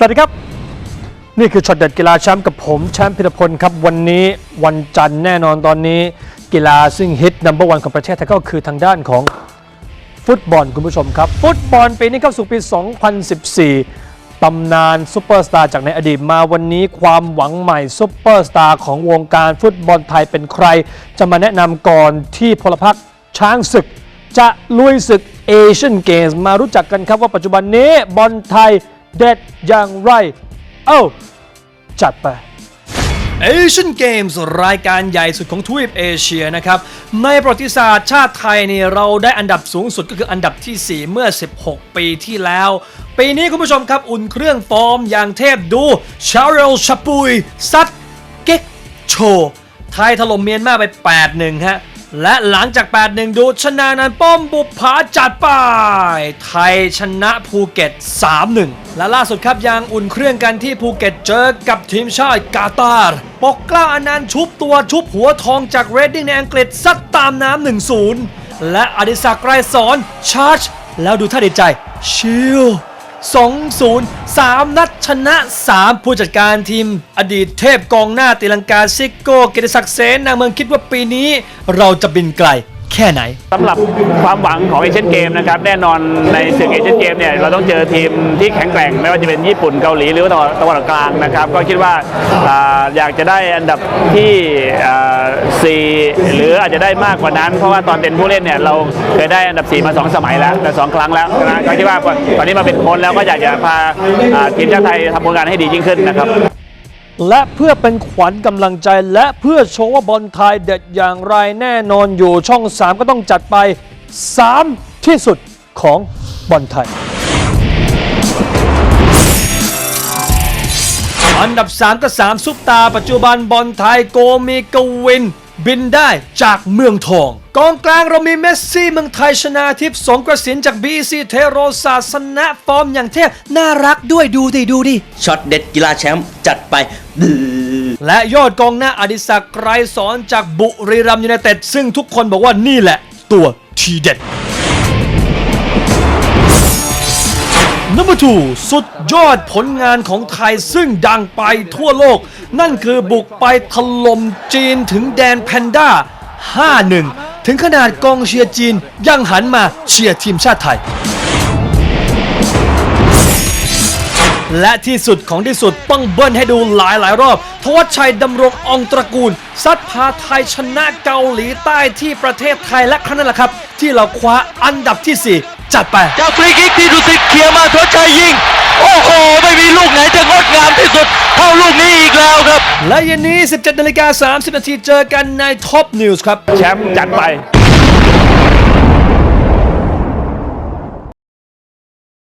สวัสดีครับ นี่คือช็อตเด็ดกีฬาแชมป์กับผมแชมป์พิรพลครับ วันนี้วันจันทร์แน่นอนตอนนี้ กีฬาซึ่งฮิตนัมเบอร์วันของประเทศไทยก็คือทางด้านของฟุตบอลคุณผู้ชมครับ ฟุตบอลปีนี้เข้าสู่ปี 2014 ตำนานซุปเปอร์สตาร์จากในอดีตมาวันนี้ความหวังใหม่ซุปเปอร์สตาร์ของวงการฟุตบอลไทยเป็นใคร จะมาแนะนำก่อนที่พลพรรคช้างศึก จะลุยศึกเอเชียนเกมส์มารู้จักกันครับว่าปัจจุบันนี้บอลไทย เด็ดอย่างไร เอ้า จัดไป Asian Games รายการใหญ่สุดของทวีปเอเชียนะครับ ในประวัติศาสตร์ชาติไทยนี่เราได้อันดับสูงสุดก็คืออันดับทีสี่ 4 เมื่อ 16 ปีที่แล้ว ปีนี้คุณผู้ชมครับอุ่นเครื่องฟอร์มอย่างเทพดูชาเรลชาปุยซัดเก๊กโชไทยถล่มเมียนมาไป8-1ฮะ และหลังจาก 8-1 ดูชนะนันป้อมบุปผาจัดไป ไทยชนะภูเก็ต 3-1 และล่าสุดครับยังอุ่นเครื่องกันที่ภูเก็ตเจอกับทีมชาติกาตาร์ปกกล้าอนันต์ชุบตัวชุบหัวทองจากเรดดิ้งในอังกฤษซัดตามน้ำ 1-0 และอดิศักดิ์ไกรสอนชาร์จ แล้วดูท่าดีใจชิล 2-0 3 นัดชนะ 3 ผู้จัดการทีม อดีตเทพกองหน้าตีลังกาซิโก้เกติศักดิ์เสนนางเมืองคิดว่าปีนี้เราจะบินไกล แค่ไหนสำหรับความหวังของเอเชียนเกมนะครับแน่นอนในศึกเอเชียนเกมเนี่ยเราต้องเจอทีมที่แข็งแกร่ง ไม่ว่าจะเป็นญี่ปุ่นเกาหลีหรือว่าตะวันตะวันออกกลางนะครับก็คิดว่าออยากจะได้อันดับที่อ่าสี่หรืออาจจะได้มากกว่านั้น เพราะว่าตอนเป็นผู้เล่นเนี่ยเราเคยได้อันดับ 4 มา 2 สมัยแล้วแต่สองครั้งแล้วนะก็คิดว่าตอนนี้มาเป็นโค้ชแล้วก็อยากจะพาทีมชาติไทยทำผลงานให้ดียิ่งขึ้นนะครับ และเพื่อเป็นขวัญกำลังใจและเพื่อโชว์ว่าบอลไทยเด็ดอย่างไรแน่นอนอยู่ช่อง 3 ก็ต้องจัดไป 3 ที่สุดของบอลไทย อันดับ 3 ก็ 3 ซุปตาปัจจุบันบอลไทยโกมีกวิน บินได้จากเมืองทอง กองกลางเรามีเมสซี่เมืองไทยชนาทิพย์สงกระสินจากบีซีเทโรศาสนะฟอร์มอย่างเทพน่ารักด้วยดูดิดูดิช็อตเด็ดกีฬาแชมป์จัดไปดื้อและยอดกองหน้าอดิศักดิ์ไกรสอนจากบุรีรัมย์ยูไนเต็ดซึ่งทุกคนบอกว่านี่แหละตัวทีเด็ด Number 2 สุดยอดผลงานของไทยซึ่งดังไปทั่วโลก นั่นคือบุกไปถล่มจีนถึงแดนแพนด้า 5-1 ถึงขนาดกองเชียร์จีนยังหันมาเชียร์ทีมชาติไทย และที่สุดของที่สุดต้องเบิ้ลให้ดูหลายหลายๆรอบ ทวัชชัยดำรงอองตระกูล ซัดพาไทยชนะเกาหลีใต้ที่ประเทศไทยและครั้งนั้นแหละครับ ที่เราคว้าอันดับที่ 4 จัดไปจากฟรีคิกที่ดุสิตเคลียร์มาทศชัยยิง โอ้โห ไม่มีลูกไหนจะงดงามที่สุด เท่าลูกนี้อีกแล้วครับ และเย็นนี้ 17นาฬิกา30นาทีเจอกันในท็อปนิวส์ครับ แชมป์จัดไป